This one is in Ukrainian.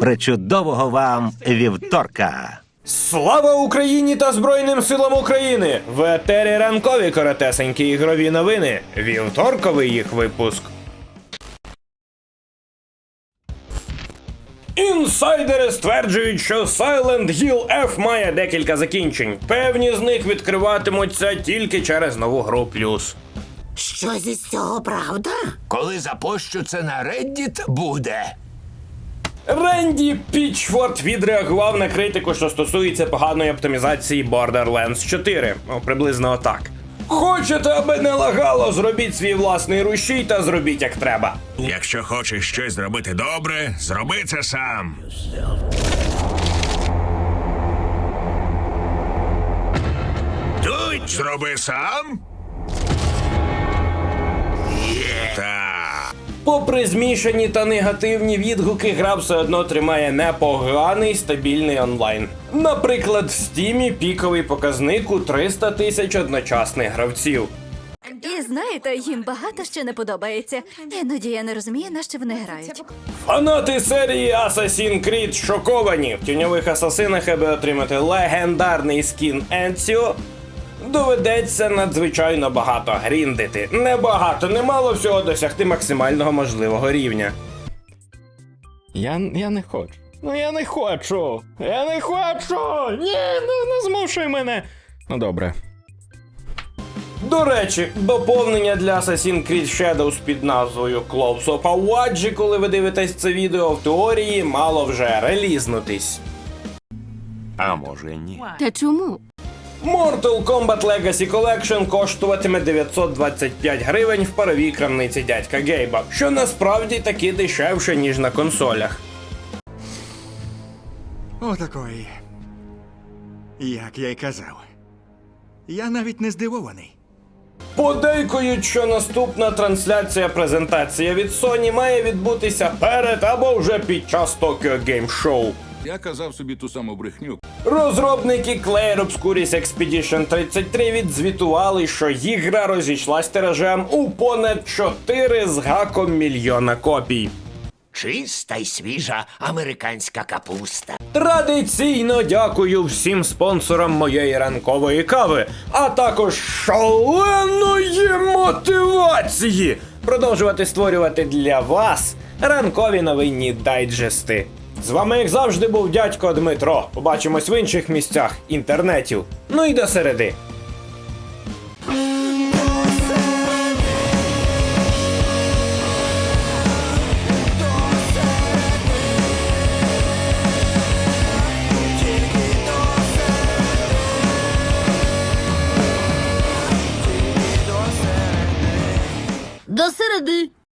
Причудового вам вівторка! Слава Україні та Збройним силам України! В етері ранкові коротесенькі ігрові новини. Вівторковий їх випуск. Інсайдери стверджують, що Silent Hill F має декілька закінчень. Певні з них відкриватимуться тільки через нову гру плюс. Щось із цього правда? Коли запущу це на Reddit, буде. Ренді Пічфорд відреагував на критику, що стосується поганої оптимізації Borderlands 4. Ну, приблизно отак. Хочете, аби не лагало, зробіть свій власний рушій та зробіть як треба. Якщо хочеш щось зробити добре, зроби це сам. Тут зроби сам. Попри змішані та негативні відгуки, гра все одно тримає непоганий стабільний онлайн. Наприклад, в стімі піковий показник у 300 тисяч одночасних гравців. І знаєте, їм багато що не подобається. Іноді я не розумію, на що вони грають. Фанати серії Assassin's Creed шоковані. В тіньових асасинах, аби отримати легендарний скін Енціо, доведеться надзвичайно багато гріндити. Небагато, немало всього досягти максимального можливого рівня. Я, я не хочу. Ну я не хочу. Я не хочу. Ні, ну не змушуй мене. Ну добре. До речі, доповнення для Assassin's Creed Shadows під назвою Close of Awaji, коли ви дивитесь це відео, в теорії мало вже релізнутись. А може ні. Та чому? Mortal Kombat Legacy Collection коштуватиме 925 гривень в паровій крамниці дядька Гейба, що насправді таки дешевше, ніж на консолях. Отакої. Як я й казав. Я навіть не здивований. Подейкують, що наступна трансляція презентація від Sony має відбутися перед або вже під час Tokyo Game Show. Я казав собі ту саму брехню. Розробники Clair Obscuris Expedition 33 відзвітували, що їх гра розійшлась тиражем у понад 4 з гаком мільйона копій. Чиста й свіжа американська капуста. Традиційно дякую всім спонсорам моєї ранкової кави, а також шаленої мотивації продовжувати створювати для вас ранкові новинні дайджести. З вами, як завжди, був дядько Дмитро. Побачимось в інших місцях інтернетів. Ну і до середи. До середи.